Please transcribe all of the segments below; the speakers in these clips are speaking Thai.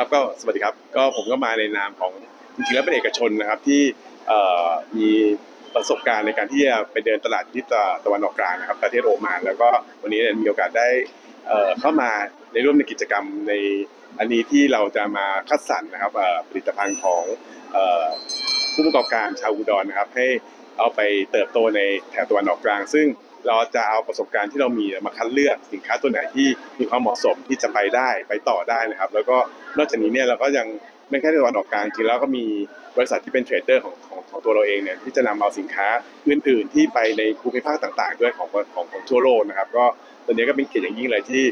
ครับก็สวัสดีครับก็ผมก็มาในนามของจริงๆแล้วเป็นเอกชนนะครับที่มีประสบการณ์ในการที่จะไปเดินตลาดที่ตะวันออกกลางนะครับประเทศโอมาน แล้วก็วันนี้มีโอกาสได้เข้ามาในร่วมในกิจกรรมในอันนี้ที่เราจะมาคัดสรรนะครับผลิตภัณฑ์ของผู้ประกอบการชาวอุดรนะครับให้ เอาไปเติบโตในแถบตะวันออกกลาง ซึ่งเราจะเอาประสบการณ์ที่เรามีมาคัดเลือกสินค้าตัวไหนที่มีความเหมาะสมที่จะไปได้ไปต่อได้นะครับ แล้วก็นอกจากนี้เนี่ยเราก็ยังไม่แค่ในตะวันออกกลางจริงแล้วก็มีบริษัทที่เป็นเทรดเดอร์ของของของตัวเราเองเนี่ยที่จะนำเอาสินค้าอื่น ๆ ที่ไปในภูมิภาคต่าง ๆ ด้วยของของของทั่วโลกนะครับ ก็ตอนนี้ก็เป็นเกียรติอย่างยิ่งเลยที่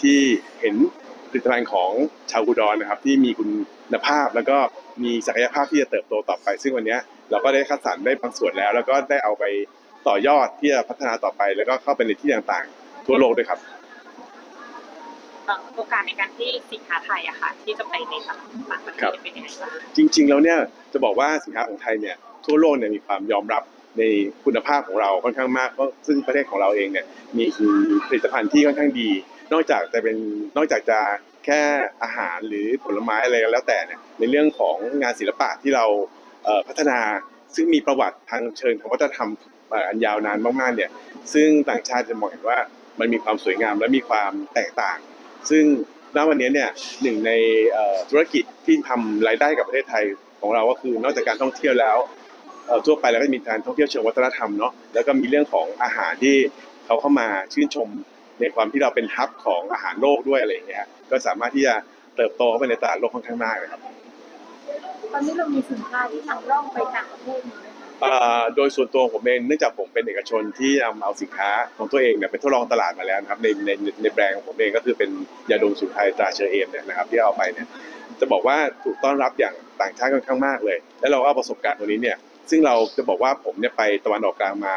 ที่เห็นผลิตภัณฑ์ของชาวอุดรนะครับ ที่มีคุณภาพแล้วก็มีศักยภาพที่จะเติบโตต่อไป ซึ่งวันนี้ เราก็ได้คัดสรรได้บางส่วนแล้ว แล้วก็ได้เอาไปต่อยอดที่จะพัฒนาต่อไป แล้วก็เข้าไปในที่ต่างๆ ทั่วโลกด้วยครับเอ่อโอกาสในการที่สินค้าไทยอะค่ะที่จะไปในตลาดต่างประเทครับศเป็นยังไงบ้างจริง ๆ แล้วเนี่ยจะบอกว่าสินค้าของไทยเนี่ยทั่วโลกเนี่ยมีความยอมรับในคุณภาพของเราค่อนข้างมากเพราะซึ่งประเทศของเราเองเนี่ยมีผลิตภัณฑ์ที่ค่อนข้างดี นอกจากจะเป็นนอกจากจะแค่อาหารหรือผลไม้อะไรก็แล้วแต่เนี่ยในเรื่องของงานศิลปะที่เราเอ่อ พัฒนาซึ่งมีประวัติทางเชิงของวัฒนธรรมอันยาวนานมากๆเนี่ยซึ่งต่างชาติจะมองเห็นว่ามันมีความสวยงามและมีความแตกต่าง ซึ่งณวันนี้เนี่ยหนึ่งในธุรกิจที่ทำรายได้กับประเทศไทยของเราก็คือนอกจากการท่องเที่ยวแล้วทั่วไปแล้วก็มีการท่องเที่ยวเชิงวัฒนธรรมเนาะแล้วก็มีเรื่องของอาหารที่เขาเข้ามาชื่นชมในความที่เราเป็นฮับของอาหารโลกด้วยอะไรอย่างเงี้ยก็สามารถที่จะเติบโตเข้าไปในตลาดโลกค่อนข้างมากเลยครับ ตอนนี้เรามีสินค้าที่ทำร่องไปต่างประเทศไหมคะเอ่อโดยส่วนตัวผมเองเนื่องจากผมเป็นเอกชนที่นำเอาสินค้าของตัวเองเนี่ยไปทดลองตลาดมาแล้วนะครับในในในแบรนด์ของผมเองก็คือเป็นยาดมสูตรไทยตราเชอเอมเนี่ยนะครับที่เอาไปเนี่ยจะบอกว่าถูกต้อนรับอย่างต่างชาติค่อนข้างมากเลย แล้วเราก็เอาประสบการณ์ตรงนี้เนี่ยซึ่งเราจะบอกว่าผมเนี่ยไปตะวันออกกลางมา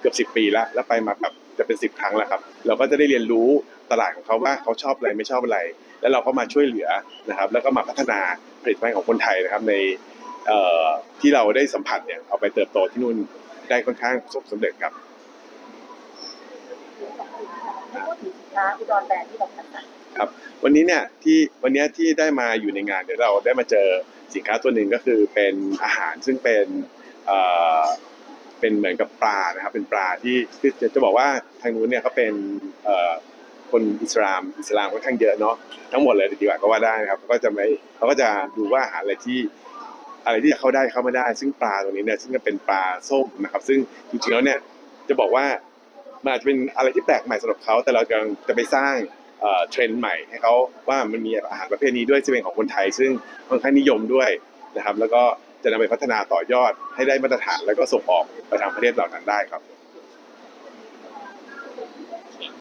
เกือบสิบ10 ปีแล้วแล้วไปมาแบบ จะเป็นสิบครั้งแล้วครับ เราก็จะได้เรียนรู้ตลาดของเขาว่าเขาชอบอะไรไม่ชอบอะไร แล้วเราก็มาช่วยเหลือนะครับ แล้วก็มาพัฒนาผลิตภัณฑ์ของคนไทยนะครับในที่เราได้สัมผัสเนี่ยเอาไปเติบโตที่นู่นได้ค่อนข้างประสบสำเร็จครับครแบวันนี้เนี่ยที่วันนี้ที่ได้มาอยู่ในงานเดี๋ยวเราได้มาเจอสินค้าตัวหนึ่งก็คือเป็นอาหารซึ่งเป็น เป็นเหมือนกับปลานะครับ เป็นปลาที่คือจะจะบอกว่าทางนู้นเนี่ยเขาเป็นคนอิสลามอิสลามค่อนข้างเยอะเนาะทั้งหมดเลยดีกว่าก็ว่าได้นะครับเขาก็จะไม่เขาก็จะดูว่าอาหารอะไรที่อะไรที่เข้าได้เข้าไม่ได้ ซึ่งปลาตัวนี้เนี่ยซึ่งจะเป็นปลาส้มนะครับ ซึ่งจริงๆแล้วเนี่ยจะบอกว่ามันอาจจะเป็นอะไรที่แปลกใหม่สำหรับเขาแต่เรากำลังจะไปสร้างเทรนด์ใหม่ให้เขาว่ามันมีอาหารประเภทนี้ด้วยที่เป็นของคนไทย ซึ่งค่อนข้างนิยมด้วยนะครับ แล้วก็ จะนำไปพัฒนาต่อยอดให้ได้มาตรฐานแล้วก็ส่งออกไปทางประเทศเหล่านั้นได้ครับ